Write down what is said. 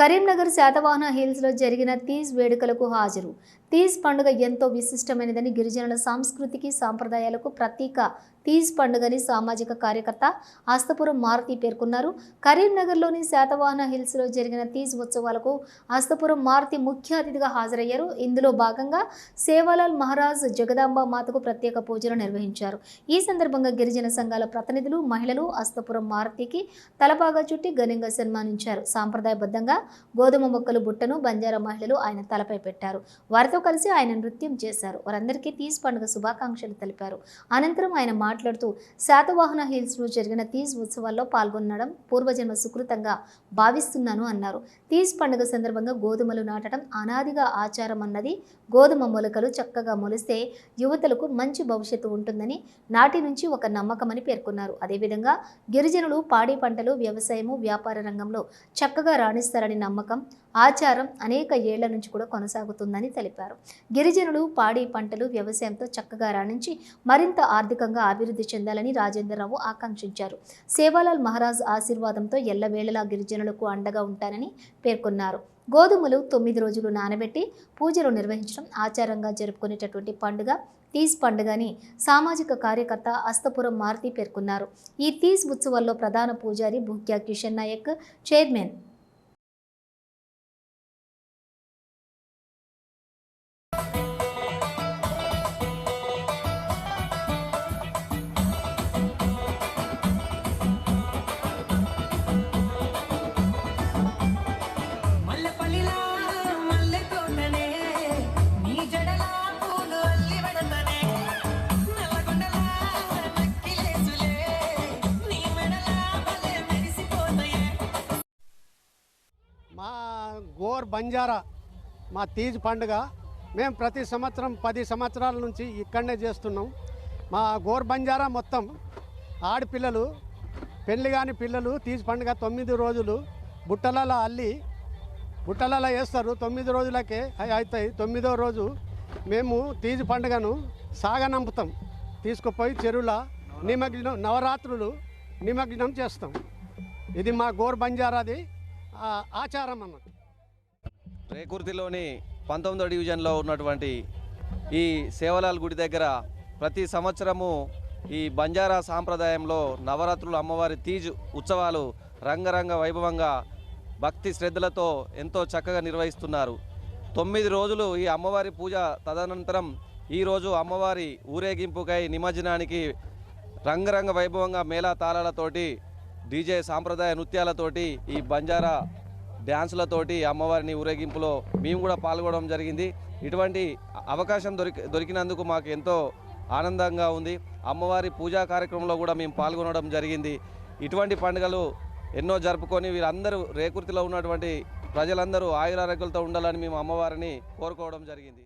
కరీంనగర్ శాతవాహన హిల్స్లో జరిగిన తీజ్ వేడుకలకు హాజరు. తీజ్ పండుగ ఎంతో విశిష్టమైనదని గిరిజనుల సంస్కృతికి సాంప్రదాయాలకు ప్రతీక తీజ్ పండుగని సామాజిక కార్యకర్త అస్తపురం మారుతి పేర్కొన్నారు. కరీంనగర్లోని శాతవాహన హిల్స్లో జరిగిన తీజ్ ఉత్సవాలకు అస్తపురం మారుతి ముఖ్య అతిథిగా హాజరయ్యారు. ఇందులో భాగంగా సేవాలాల్ మహారాజ్ జగదాంబ మాతకు ప్రత్యేక పూజలు నిర్వహించారు. ఈ సందర్భంగా గిరిజన సంఘాల ప్రతినిధులు మహిళలు అస్తపురం మారుతికి తలపాగా చుట్టి ఘనంగా సన్మానించారు. సాంప్రదాయబద్ధంగా గోధుమ మొక్కలు బుట్టను బంజారా మహిళలు ఆయన తలపై పెట్టారు. వారితో కలిసి ఆయన నృత్యం చేశారు. వారందరికీ తీజ్ పండుగ శుభాకాంక్షలు తెలిపారు. అనంతరం ఆయన మాట్లాడుతూ శాతవాహన హిల్స్లో జరిగిన తీజ్ ఉత్సవాల్లో పాల్గొనడం పూర్వజన్మ సుకృతంగా భావిస్తున్నాను అన్నారు. తీజ్ పండుగ సందర్భంగా గోధుమలు నాటడం అనాదిగా ఆచారం అన్నది గోధుమ మొలకలు చక్కగా మొలిస్తే యువతలకు మంచి భవిష్యత్తు ఉంటుందని నాటి నుంచి ఒక నమ్మకమని పేర్కొన్నారు. అదేవిధంగా గిరిజనులు పాడి పంటలు వ్యవసాయము వ్యాపార రంగంలో చక్కగా రాణిస్తారని నమ్మకం ఆచారం అనేక ఏళ్ళ నుంచి కూడా కొనసాగుతుందని తెలిపారు. గిరిజనులు పాడి పంటలు వ్యవసాయంతో చక్కగా రాణించి మరింత ఆర్థికంగా అభివృద్ధి చెందాలని రాజేంద్రరావు ఆకాంక్షించారు. సేవాలాల్ మహారాజ్ ఆశీర్వాదంతో ఎల్లవేళలా గిరిజనులకు అండగా ఉంటానని పేర్కొన్నారు. గోధుమలు తొమ్మిది రోజులు నానబెట్టి పూజలు నిర్వహించడం ఆచారంగా జరుపుకునేటటువంటి పండుగ తీజ్ పండుగని సామాజిక కార్యకర్త అస్తపురం మారుతి పేర్కొన్నారు. ఈ తీజ్ ఉత్సవాల్లో ప్రధాన పూజారి భూక్యా కిషన్ నాయక్ చైర్మన్ గోర్ బంజారా మా తీజ్ పండుగ. మేము ప్రతి సంవత్సరం పది సంవత్సరాల నుంచి ఇక్కడనే చేస్తున్నాం. మా గోర్ బంజారా మొత్తం ఆడపిల్లలు పెళ్ళి కాని పిల్లలు తీజ్ పండుగ తొమ్మిది రోజులు బుట్టలలో అల్లి బుట్టలలో వేస్తారు తొమ్మిది రోజులకే అవుతాయి తొమ్మిదో రోజు మేము తీజ్ పండుగను సాగనంపుతాం తీసుకుపోయి చెరువుల నిమగ్నం నవరాత్రులు నిమగ్నం చేస్తాం. ఇది మా గోర్ బంజారాది ఆచారం అన్నట్టు. రేకుర్తిలోని పంతొమ్మిదో డివిజన్లో ఉన్నటువంటి ఈ సేవలాల్ గుడి దగ్గర ప్రతి సంవత్సరము ఈ బంజారా సాంప్రదాయంలో నవరాత్రులు అమ్మవారి తీజ్ ఉత్సవాలు రంగరంగ వైభవంగా భక్తి శ్రద్ధలతో ఎంతో చక్కగా నిర్వహిస్తున్నారు. తొమ్మిది రోజులు ఈ అమ్మవారి పూజ తదనంతరం ఈరోజు అమ్మవారి ఊరేగింపుకై నిమజ్జనానికి రంగరంగ వైభవంగా మేళా తాళాలతోటి డీజే సాంప్రదాయ నృత్యాలతోటి ఈ బంజారా డ్యాన్సులతోటి అమ్మవారిని ఊరేగింపులో మేము కూడా పాల్గొనడం జరిగింది. ఇటువంటి అవకాశం దొరికి దొరికినందుకు మాకు ఎంతో ఆనందంగా ఉంది. అమ్మవారి పూజా కార్యక్రమంలో కూడా మేము పాల్గొనడం జరిగింది. ఇటువంటి పండుగలు ఎన్నో జరుపుకొని వీరందరూ రేకుర్తిలో ఉన్నటువంటి ప్రజలందరూ ఆయురారోగ్యాలతో ఉండాలని మేము అమ్మవారిని కోరుకోవడం జరిగింది.